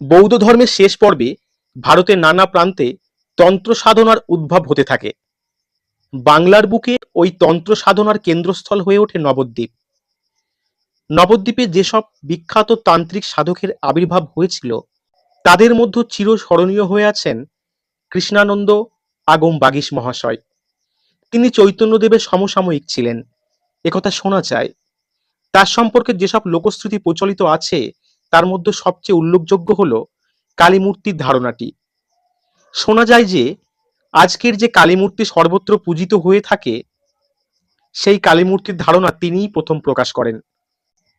বৌদ্ধ ধর্মের শেষ পর্বে ভারতের নানা প্রান্তে তন্ত্র সাধনার উদ্ভব হতে থাকে। বাংলার বুকে ওই তন্ত্র সাধনার কেন্দ্রস্থল হয়ে ওঠে নবদ্বীপ। নবদ্বীপে যেসব বিখ্যাত তান্ত্রিক সাধকের আবির্ভাব হয়েছিল, তাদের মধ্যে চিরস্মরণীয় হয়ে আছেন কৃষ্ণানন্দ আগম বাগীশ মহাশয়। তিনি চৈতন্যদেবের সমসাময়িক ছিলেন। একথা শোনা যায়, তার সম্পর্কে যেসব লোকশ্রুতি প্রচলিত আছে তার মধ্যে সবচেয়ে উল্লেখযোগ্য হল কালীমূর্তির ধারণাটি। শোনা যায় যে, আজকের যে কালীমূর্তি সর্বত্র পূজিত হয়ে থাকে, সেই কালীমূর্তির ধারণা তিনিই প্রথম প্রকাশ করেন।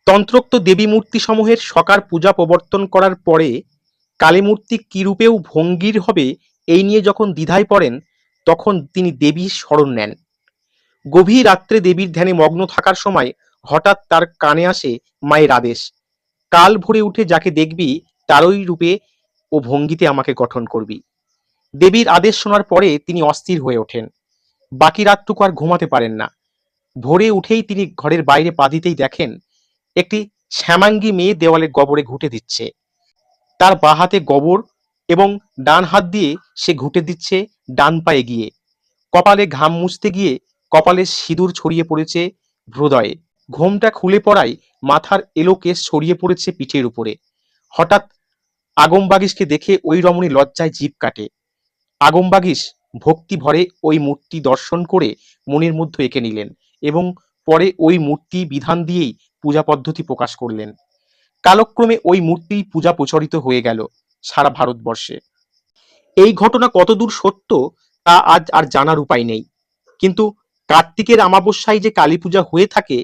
তন্ত্রোক্ত দেবী মূর্তি সমূহের সকার পূজা প্রবর্তন করার পরে কালী মূর্তি কি রূপেও ভঙ্গির হবে এই নিয়ে যখন দ্বিধায় পড়েন, তখন তিনি দেবীর স্মরণ নেন। গভীর রাত্রে দেবীর ধ্যানে মগ্ন থাকার সময় হঠাৎ তার কানে আসে মায়ের আদেশ। কাল ভোরে উঠে যাকে দেখবি, তারই রূপে ও ভঙ্গিতে আমাকে গঠন করবি। দেবীর আদেশ শোনার পরে তিনি অস্থির হয়ে ওঠেন। বাকি রাতটুকু আর ঘুমাতে পারেন না। ভোরে উঠেই তিনি ঘরের বাইরে পা দিতেই দেখেন, একটি শ্যামাঙ্গী মেয়ে দেওয়ালে গবরে ঘুঁটে দিচ্ছে। তার বাঁ হাতে গবর এবং ডান হাত দিয়ে সে ঘুঁটে দিচ্ছে ডান পায়ে গিয়ে। কপালে ঘাম মুছতে গিয়ে কপালে সিঁদুর ছড়িয়ে পড়েছে হৃদয়ে। ঘোমটা খুলে পড়ায় মাথার এলো কেশ ছড়িয়ে পড়েছে পিঠের উপরে। হঠাৎ আগম বাগিসকে দেখে ওই রমণী লজ্জায় জীব কাটে। আগম বাগিস ভক্তি ভরে ওই মূর্তি দর্শন করে মনের মধ্যে এঁকে নিলেন এবং পরে ওই মূর্তি বিধান দিয়েই পূজা পদ্ধতি প্রকাশ করলেন। কালক্রমে ওই মূর্তি পূজা প্রচারিত হয়ে গেল সারা ভারতবর্ষে। এই ঘটনা কতদূর সত্য তা আজ আর জানার উপায় নেই। কিন্তু কার্তিকের আমাবস্যায় যে কালী পূজা হয়ে থাকে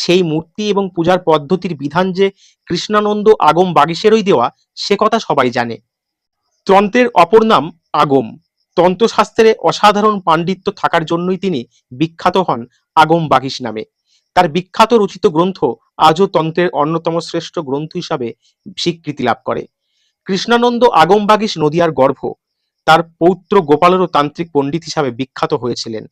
সেই মূর্তি এবং পূজার পদ্ধতির বিধান যে কৃষ্ণানন্দ আগম বাগিসেরই দেওয়া, সে কথা সবাই জানে। তন্ত্রের অপর নাম আগম। তন্ত্রশাস্ত্রে অসাধারণ পাণ্ডিত্য থাকার জন্যই তিনি বিখ্যাত হন আগম বাগিস নামে। তার বিখ্যাত রচিত গ্রন্থ আজও তন্ত্রের অন্যতম শ্রেষ্ঠ গ্রন্থ হিসাবে স্বীকৃতি লাভ করে। কৃষ্ণানন্দ আগম বাগিস নদিয়ার গর্ভ। তার পৌত্র গোপালেরও তান্ত্রিক পণ্ডিত হিসাবে বিখ্যাত হয়েছিলেন।